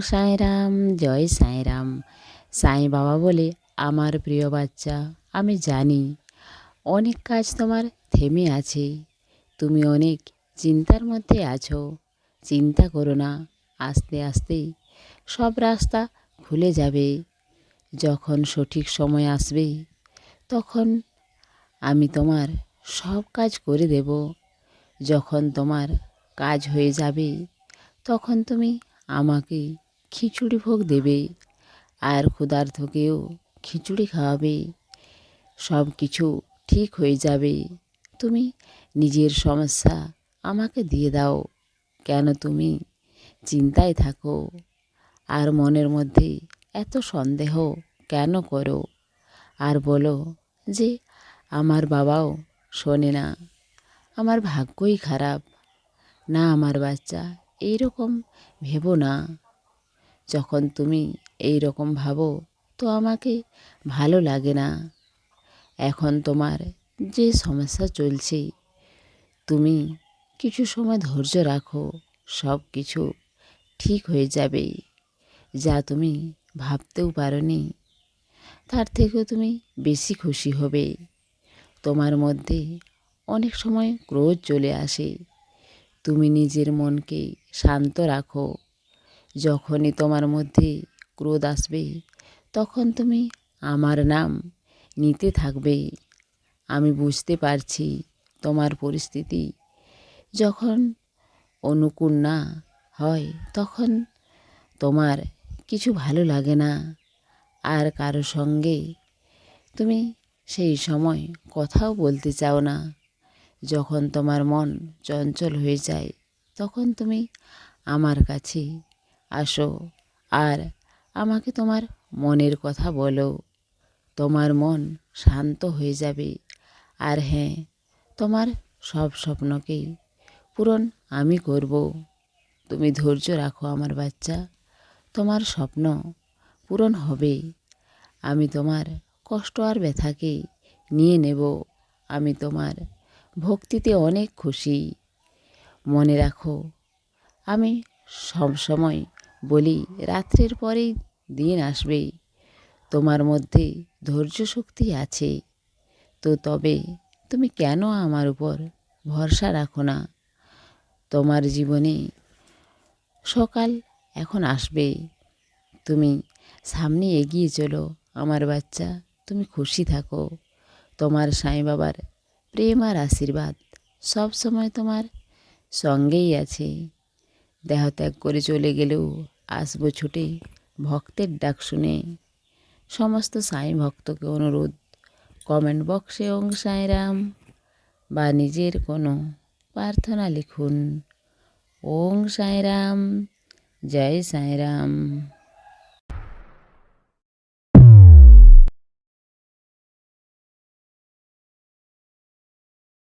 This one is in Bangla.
সাঁইরাম জয় সাঁইরাম সাঁই বাবা বলে, আমার প্রিয় বাচ্চা, আমি জানি অনেক কাজ তোমার থেমে আছে। তুমি অনেক চিন্তার মধ্যে আছো। চিন্তা করো না, আস্তে আস্তে সব রাস্তা খুলে যাবে। যখন সঠিক সময় আসবে, তখন আমি তোমার সব কাজ করে দেব। যখন তোমার কাজ হয়ে যাবে, তখন তুমি আমাকে খিচুড়ি ভোগ দেবে। আর ক্ষুধার্তকেও খিচুড়ি খাওয়াবে। সব কিছু ঠিক হয়ে যাবে। তুমি নিজের সমস্যা আমাকে দিয়ে দাও। কেন তুমি চিন্তায় থাকো? আর মনের মধ্যে এত সন্দেহ কেন করো? আর বলো যে আমার বাবাও শোনে না। আমার ভাগ্যই খারাপ। না আমার বাচ্চা এইরকম ভেবো না। যখন তুমি এই রকম ভাবো, তো আমাকে ভালো লাগে না। এখন তোমার যে সমস্যা চলছে, তুমি কিছু সময় ধৈর্য রাখো সব কিছু ঠিক হয়ে যাবে, যা তুমি ভাবতেও পারোনি। তার থেকেও তুমি বেশি খুশি হবে। তোমার মধ্যে অনেক সময় ক্রোধ চলে আসে। তুমি নিজের মনকে শান্ত রাখো। যখনই তোমার মধ্যে ক্রোধ আসবে, তখন তুমি আমার নাম নিতে থাকবে। আমি বুঝতে পারছি তোমার পরিস্থিতি। যখন অনুকূল না হয়, তখন তোমার কিছু ভালো লাগে না। আর কারও সঙ্গে তুমি সেই সময় কথাও বলতে চাও না। যখন তোমার মন চঞ্চল হয়ে যায়, তখন তুমি আমার কাছে আসো, আর আমাকে তোমার মনের কথা বলো। তোমার মন শান্ত হয়ে যাবে। আর হ্যাঁ তোমার সব স্বপ্নকেই পূরণ আমি করব। তুমি ধৈর্য রাখো আমার বাচ্চা, তোমার স্বপ্ন পূরণ হবে। আমি তোমার কষ্ট আর ব্যথাকে নিয়ে নেব। আমি তোমার ভক্তিতে অনেক খুশি। মনে রাখো, আমি সব সময় বলি, রাত্রের পরেই দিন আসবে তোমার মধ্যে ধৈর্য শক্তি আছে। তো তবে তুমি কেন আমার উপর ভরসা রাখো না? তোমার জীবনে সকাল এখন আসবে তুমি সামনে এগিয়ে চলো, আমার বাচ্চা, তুমি খুশি থাকো। তোমার সাঁই বাবার প্রেম আর আশীর্বাদ সব সময় তোমার সঙ্গেই আছে। দেহত্যাগ করে চলে গেলেও আসব ছুটে ভক্তের ডাক শুনে। সমস্ত সাঁই ভক্তকে অনুরোধ, কমেন্ট বক্সে ওং সাঁইরাম বা নিজের কোনো প্রার্থনা লিখুন। ওং সাঁইরাম জয় সাঁইরাম